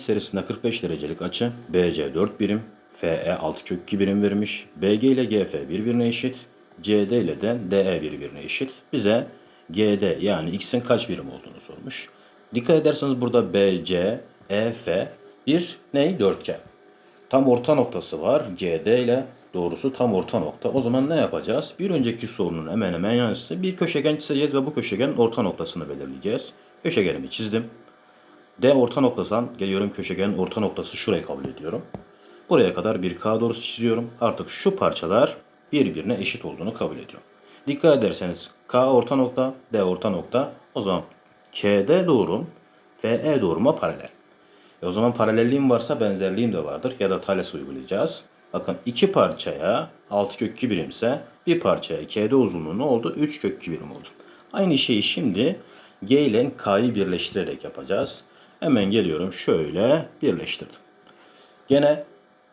serisinde 45 derecelik açı BC 4 birim, FE 6 kök 2 birim vermiş. BG ile GF birbirine eşit. CD ile de DE birbirine eşit. Bize GD yani X'in kaç birim olduğunu sormuş. Dikkat ederseniz burada BC, EF bir ne? Dörtgen. Tam orta noktası var. GD ile doğrusu tam orta nokta. O zaman ne yapacağız? Bir önceki sorunun hemen hemen yanlısı bir köşegen çizeceğiz ve bu köşegenin orta noktasını belirleyeceğiz. Köşegenimi çizdim. D orta noktasından geliyorum köşegenin orta noktası şurayı kabul ediyorum. Buraya kadar bir K doğrusu çiziyorum. Artık şu parçalar birbirine eşit olduğunu kabul ediyorum. Dikkat ederseniz K orta nokta, D orta nokta. O zaman KD doğrum FE doğruma paralel. E o zaman paralelliğim varsa benzerliğim de vardır ya da Thales uygulayacağız. Bakın iki parçaya 6 kök 2 birimse bir parçaya KD uzunluğu ne oldu? 3 kök 2 birim oldu. Aynı şeyi şimdi G ile K'yı birleştirerek yapacağız. Hemen geliyorum şöyle birleştirdim. Gene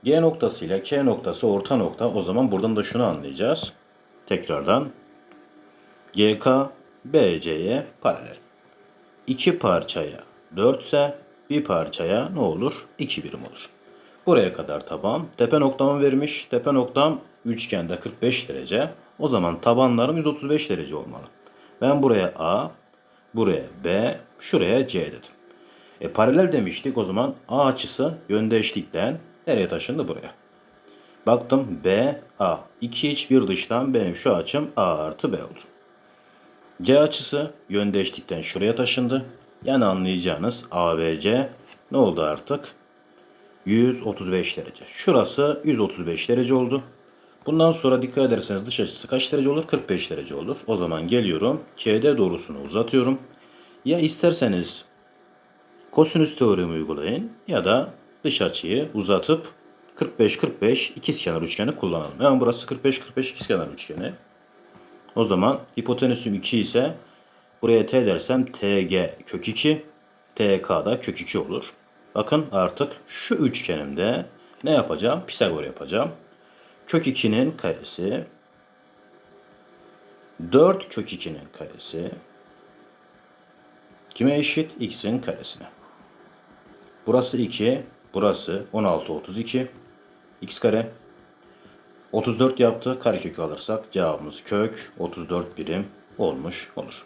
G noktası ile K noktası orta nokta. O zaman buradan da şunu anlayacağız. Tekrardan GK BC'ye paralel. İki parçaya 4 ise bir parçaya ne olur? 2 birim olur. Buraya kadar taban. Tepe noktamı vermiş. Tepe noktam üçgende 45 derece. O zaman tabanlarım 135 derece olmalı. Ben buraya A, buraya B, şuraya C dedim. E paralel demiştik o zaman A açısı yöndeşlikten nereye taşındı buraya? Baktım B, A. İki iç bir dıştan benim şu açım A artı B oldu. C açısı yöndeşlikten şuraya taşındı. Yani anlayacağınız ABC ne oldu artık? 135 derece. Şurası 135 derece oldu. Bundan sonra dikkat ederseniz dış açısı kaç derece olur? 45 derece olur. O zaman geliyorum. KD doğrusunu uzatıyorum. Ya isterseniz kosinüs teoremi uygulayın ya da dış açıyı uzatıp 45-45 ikizkenar üçgeni kullanalım. Yani burası 45-45 ikizkenar üçgeni. O zaman hipotenüsüm 2 ise buraya t dersem tg kök 2, tk da kök 2 olur. Bakın artık şu üçgenimde ne yapacağım? Pisagor yapacağım. Kök 2'nin karesi 4 kök 2'nin karesi kime eşit? x'in karesine. Burası 2, burası 16 32 x kare 34 yaptı. Karekökü alırsak cevabımız kök 34 birim olmuş olur.